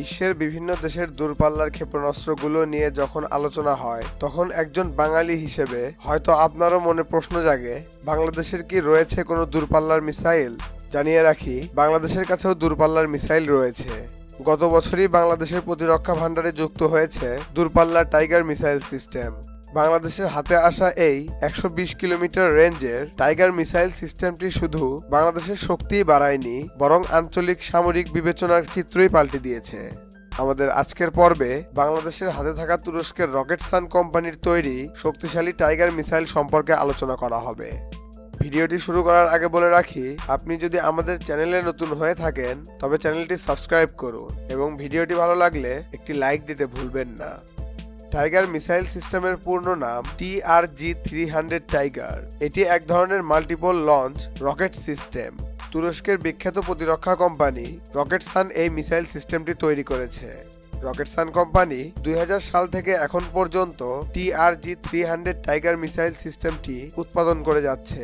বিশ্বের বিভিন্ন দেশের দূরপাল্লার ক্ষেপণাস্ত্রগুলো নিয়ে যখন আলোচনা হয়, তখন একজন বাঙালি হিসেবে হয়তো আপনারও মনে প্রশ্ন জাগে, বাংলাদেশের কি রয়েছে কোনো দূরপাল্লার মিসাইল? জানিয়ে রাখি, বাংলাদেশের কাছেও দূরপাল্লার মিসাইল রয়েছে। গত বছরই বাংলাদেশের প্রতিরক্ষা ভাণ্ডারে যুক্ত হয়েছে দূরপাল্লার টাইগার মিসাইল সিস্টেম। বাংলাদেশের হাতে আসা এই একশো বিশ কিলোমিটার রেঞ্জের টাইগার মিসাইল সিস্টেমটি শুধু বাংলাদেশের শক্তিই বাড়ায়নি, বরং আঞ্চলিক সামরিক বিবেচনার চিত্রই পাল্টে দিয়েছে। আমাদের আজকের পর্বে বাংলাদেশের হাতে থাকা তুরস্কের রকেট সান কোম্পানির তৈরি শক্তিশালী টাইগার মিসাইল সম্পর্কে আলোচনা করা হবে। ভিডিওটি শুরু করার আগে বলে রাখি, আপনি যদি আমাদের চ্যানেলে নতুন হয়ে থাকেন, তবে চ্যানেলটি সাবস্ক্রাইব করুন এবং ভিডিওটি ভালো লাগলে একটি লাইক দিতে ভুলবেন না। টাইগার মিসাইল সিস্টেমের পূর্ণ নাম টিআরজি থ্রি হান্ড্রেড টাইগার এটি এক ধরনের মাল্টিপল লঞ্চ রকেট সিস্টেম তুরস্কের বিখ্যাত প্রতিরক্ষা কোম্পানি রকেট সান এই মিসাইল সিস্টেমটি তৈরি করেছে। রকেট সান কোম্পানি দুই হাজার সাল থেকে এখন পর্যন্ত TRG three hundred tiger missile সিস্টেমটি উৎপাদন করে যাচ্ছে।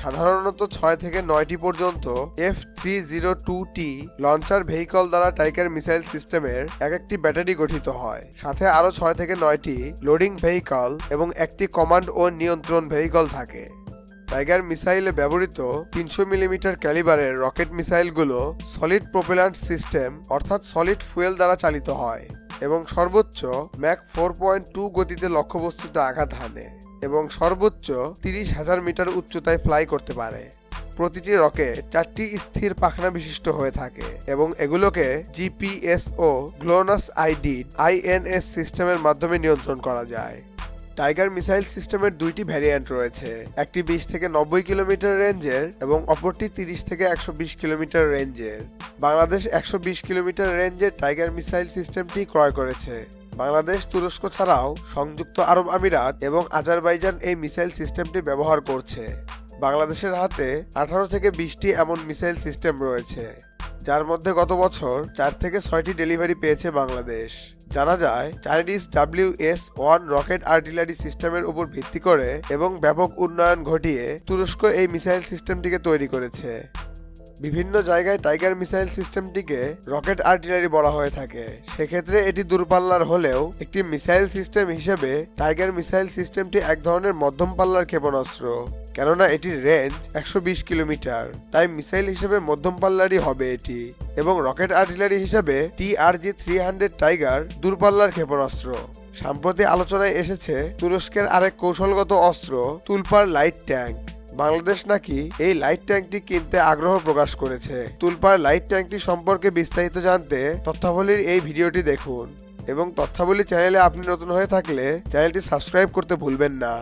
সাধারণত ছয় থেকে নয়টি পর্যন্ত F three zero two T launcher vehicle দ্বারা টাইগার মিসাইল সিস্টেমের এক একটি ব্যাটারি গঠিত হয়। সাথে আরও ছয় থেকে নয়টি লোডিং ভেহিকল এবং একটি কমান্ড ও নিয়ন্ত্রণ ভেহিকল থাকে। টাইগার মিসাইলে ব্যবহৃত তিনশো মিলিমিটার ক্যালিবারের রকেট মিসাইলগুলো সলিড প্রোপেলান্ট সিস্টেম অর্থাৎ সলিড ফুয়েল দ্বারা চালিত হয় এবং সর্বোচ্চ ম্যাক ফোর পয়েন্ট টু গতিতে লক্ষ্যবস্তুতে আঘাত হানে। এবং সর্বোচ্চ তিরিশ হাজার মিটার উচ্চতায় ফ্লাই করতে পারে। প্রতিটি রকেট চারটি স্থির পাখনা বিশিষ্ট হয়ে থাকে এবং এগুলোকে জিপিএস ও গ্লোনাস আইডি আইএনএস সিস্টেমের মাধ্যমে নিয়ন্ত্রণ করা যায়। টাইগার মিসাইল সিস্টেমের দুইটি ভ্যারিয়েন্ট রয়েছে। একটি বিশ থেকে নব্বই কিলোমিটার রেঞ্জের এবং অপরটি তিরিশ থেকে একশো বিশ কিলোমিটার রেঞ্জের। বাংলাদেশ একশো বিশ কিলোমিটার রেঞ্জের টাইগার মিসাইল সিস্টেমটি ক্রয় করেছে। বাংলাদেশ তুরস্ক ছাড়াও সংযুক্ত আরব আমিরাত এবং আজারবাইজান এই মিসাইল সিস্টেমটি ব্যবহার করছে। বাংলাদেশের হাতে আঠারো থেকে বিশটি এমন মিসাইল সিস্টেম রয়েছে, যার মধ্যে গত বছর চার থেকে ছয়টি ডেলিভারি পেয়েছে বাংলাদেশ। জানা যায়, Chinese W S one rocket artillery সিস্টেমের উপর ভিত্তি করে এবং ব্যাপক উন্নয়ন ঘটিয়ে তুরস্ক এই মিসাইল সিস্টেমটিকে তৈরি করেছে। বিভিন্ন জায়গায় টাইগার মিসাইল সিস্টেমটিকে রকেট আর্টিলারি বলা হয়ে থাকে। সেক্ষেত্রে এটি দূরপাল্লার হলেও একটি মিসাইল সিস্টেম হিসেবে টাইগার মিসাইল সিস্টেমটি এক ধরনের মধ্যম পাল্লার ক্ষেপণাস্ত্র। কেননা এটির রেঞ্জ একশো বিশ কিলোমিটার, তাই মিসাইল হিসেবে মধ্যম পাল্লারই হবে এটি এবং রকেট আর্টিলারি হিসেবে টিআরজি থ্রি হান্ড্রেড টাইগার দূরপাল্লার ক্ষেপণাস্ত্র। সম্প্রতি আলোচনায় এসেছে তুরস্কের আরেক কৌশলগত অস্ত্র তুলপার লাইট ট্যাঙ্ক। বাংলাদেশ নাকি এই লাইট ট্যাঙ্কটি কিনতে আগ্রহ প্রকাশ করেছে? তুলপার লাইট ট্যাঙ্কটি সম্পর্কে বিস্তারিত জানতে তথ্যাবলীর এই ভিডিওটি দেখুন এবং তথ্যাবলী চ্যানেলে আপনি নতুন হয়ে থাকলে চ্যানেলটি সাবস্ক্রাইব করতে ভুলবেন না।